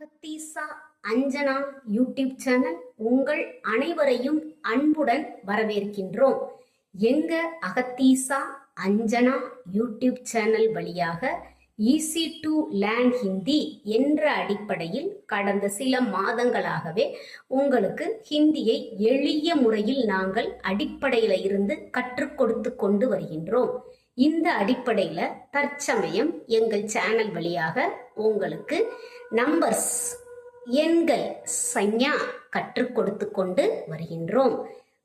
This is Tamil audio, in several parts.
அகத்தீசா அஞ்சனா யூடியூப் சேனல் உங்கள் அனைவரையும் அன்புடன் வரவேற்கின்றோம். எங்க அகத்தீசா அஞ்சனா யூடியூப் சேனல் வழியாக ஈஸி டு லேர்ன் ஹிந்தி என்ற அடிப்படையில் கடந்த சில மாதங்களாகவே உங்களுக்கு ஹிந்தியை எளிய முறையில் நாங்கள் அடிப்படையில இருந்து கற்றுக் கொடுத்து கொண்டு வருகின்றோம். இந்த அடிப்படையில தற்சமயம் எங்கள் சேனல் வழியாக உங்களுக்கு நம்பர்ஸ் எண்கள் சஞ்ஞா கற்றுக் கொடுத்து கொண்டு வருகின்றோம்.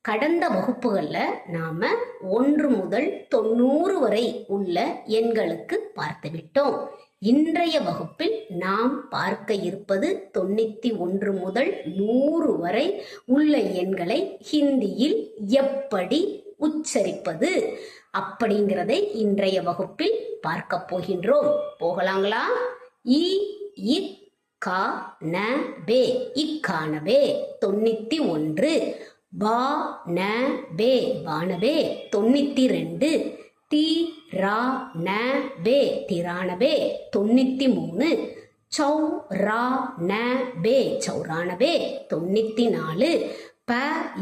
கடந்த வகுப்புகளில் நாம ஒன்று முதல் தொண்ணூறு வரை உள்ள எண்களுக்கு பார்த்துவிட்டோம் இன்றைய வகுப்பில் நாம் பார்க்க இருப்பது தொண்ணூத்தி ஒன்று முதல் நூறு வரை உள்ள எண்களை ஹிந்தியில் எப்படி உச்சரிப்பது? அப்படிங்கிறதை இன்றைய வகுப்பில் பார்க்க போகின்றோம். போகலாங்களா? இ இக் கா ந பே. இக்கானவே தொண்ணூத்தி ஒன்று. பா ந பே. வானவே தொண்ணூத்தி ரெண்டு. தி ரா ந பே. திரானபே தொண்ணூத்தி மூணு. சௌ ரா ந பே. சௌரானபே தொண்ணூத்தி நாலு. ப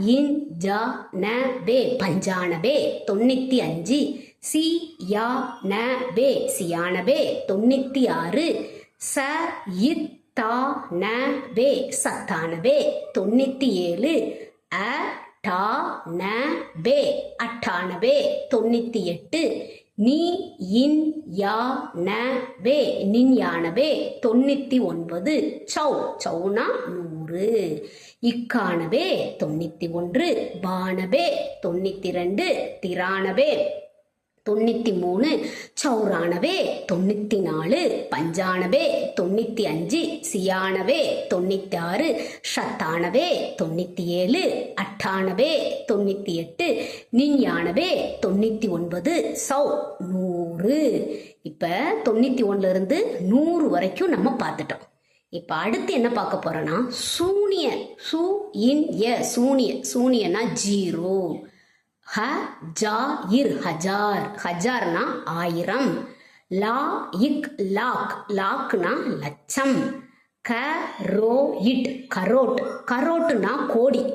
இன் ஜா ந பே. பஞ்சானபே. தொண்ணூத்தி அஞ்சு சி யா ந பே. சியானபே. தொண்ணூத்தி ஆறு ச இத் தா ந பே. சத்தானபே. தொண்ணூத்தி ஏழு அ டா ந பே. அட்டானபே. தொண்ணூத்தி எட்டு நீ இன் யா ந பே. நின்யானபே. தொண்ணூத்தி ஒன்பது சௌ. சௌனா நூறு இக்கானவே தொண்ணூத்தி ஒன்று பானவே தொண்ணூத்தி ரெண்டு திராணவே தொண்ணூத்தி மூணு சௌரானவே தொண்ணூத்தி நாலு பஞ்சானவே தொண்ணூத்தி அஞ்சு சியானவே தொண்ணூத்தி ஆறு ஷத்தானவே தொண்ணூத்தி ஏழு அட்டானவே தொண்ணூத்தி எட்டு நின்யானவே தொண்ணூத்தி ஒன்பது சௌ நூறு. இப்ப தொண்ணூத்தி ஒன்னுல இருந்து நூறு வரைக்கும் நம்ம பார்த்துட்டோம். இப்ப அடுத்து என்ன பார்க்க போறோம்னா சூனிய சூ இன் ய சூனிய சூனியனா ஜீரோ. ஹ ஜா இர் ஹஜார். ஹஜார்னா ஆயிரம். லா இக் லாக். லாக்னா லட்சம். க ரோ இட் கரோட். கரோட்னா கோடி.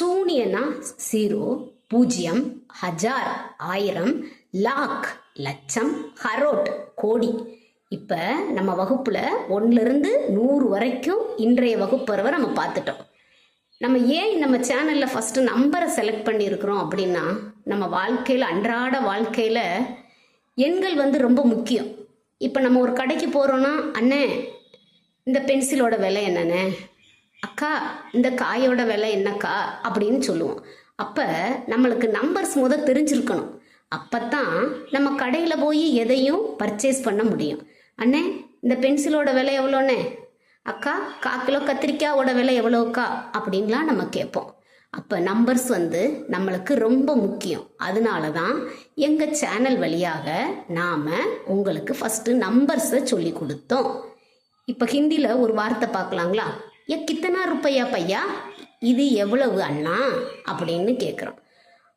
சூனியனா ஜீரோ பூஜ்ஜியம். ஹஜார் ஆயிரம். லாக் லட்சம். ஹரோட் கோடி. இப்போ நம்ம வகுப்பில் ஒன்றுலேருந்து நூறு வரைக்கும் இன்றைய வகுப்பறவை நம்ம பார்த்துட்டோம். நம்ம ஏன் நம்ம சேனலில் ஃபஸ்ட்டு நம்பரை செலக்ட் பண்ணியிருக்கிறோம் அப்படின்னா நம்ம வாழ்க்கையில் அன்றாட வாழ்க்கையில் எண்கள் வந்து ரொம்ப முக்கியம். இப்போ நம்ம ஒரு கடைக்கு போகிறோன்னா அண்ணே இந்த பென்சிலோட விலை என்னண்ணே? அக்கா இந்த காயோட விலை என்னக்கா? அப்படின்னு சொல்லுவோம். அப்போ நம்மளுக்கு நம்பர்ஸ் முத தெரிஞ்சிருக்கணும். தான் நம்ம கடையில் போய் எதையும் பர்ச்சேஸ் பண்ண முடியும். அண்ணே இந்த பென்சிலோட விலை எவ்வளோண்ணே? அக்கா கா கிலோ கத்திரிக்காயோட விலை எவ்வளோக்கா? அப்படின்லாம் நம்ம கேட்போம். அப்போ நம்பர்ஸ் வந்து நம்மளுக்கு ரொம்ப முக்கியம். அதனால தான் எங்கள் சேனல் வழியாக நாம் உங்களுக்கு ஃபஸ்ட்டு நம்பர்ஸை சொல்லி கொடுத்தோம். இப்போ ஹிந்தியில் ஒரு வார்த்தை பார்க்கலாங்களா? ஏ கித்தனா ருப்பையா பையா? இது எவ்வளவு அண்ணா? அப்படின்னு கேட்குறோம்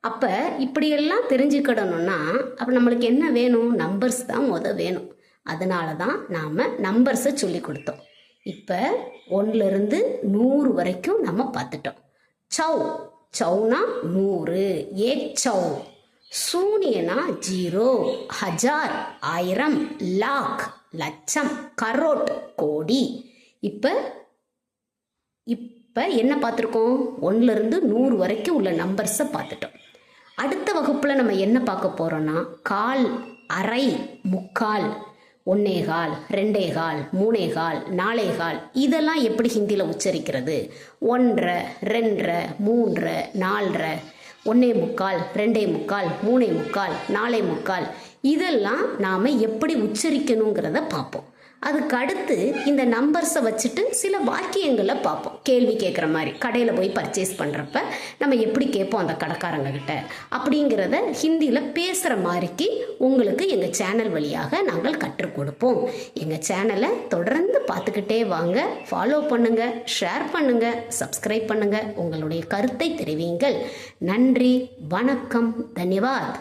அப்போ இப்படியெல்லாம் தெரிஞ்சுக்கிடணும்னா அப்போ நம்மளுக்கு என்ன வேணும்? நம்பர்ஸ் தான் முத வேணும். அதனால தான் நாம் நம்பர்ஸை சொல்லி கொடுத்தோம். இப்போ ஒன்றுலேருந்து நூறு வரைக்கும் நம்ம பார்த்துட்டோம். சௌ சௌனா நூறு ஏ சௌ சூனியனா ஜீரோ ஹஜார் ஆயிரம் லாக் லட்சம் கரோட் கோடி. இப்போ இப்போ என்ன பார்த்துருக்கோம்? ஒன்றுலேருந்து நூறு வரைக்கும் உள்ள நம்பர்ஸை பார்த்துட்டோம். அடுத்த வகுப்பில் நம்ம என்ன பார்க்க போகிறோன்னா கால் அரை முக்கால் ஒன்னேகால் ரெண்டேகால் மூணேகால் நாலேகால் இதெல்லாம் எப்படி ஹிந்தியில் உச்சரிக்கிறது? ஒன்றரை ரெண்டரை மூன்றரை நாலரை ஒன்னே முக்கால் ரெண்டே முக்கால் மூணே முக்கால் நாலே முக்கால் இதெல்லாம் நாம் எப்படி உச்சரிக்கணுங்கிறத பார்ப்போம். அதுக்கு அடுத்து இந்த நம்பர்ஸை வச்சுட்டு சில வாக்கியங்களை பார்ப்போம். கேள்வி கேட்குற மாதிரி கடையில் போய் பர்ச்சேஸ் பண்ணுறப்ப நம்ம எப்படி கேட்போம் அந்த கடைக்காரங்க கிட்ட? அப்படிங்கிறத ஹிந்தியில் பேசுகிற மாதிரிக்கு உங்களுக்கு எங்கள் சேனல் வழியாக நாங்கள் கற்றுக் கொடுப்போம். எங்கள் சேனலை தொடர்ந்து பார்த்துக்கிட்டே வாங்க. ஃபாலோ பண்ணுங்கள் ஷேர் பண்ணுங்கள் சப்ஸ்கிரைப் பண்ணுங்கள் உங்களுடைய கருத்தை தெரிவிங்கள் நன்றி வணக்கம் தன்யவாத்.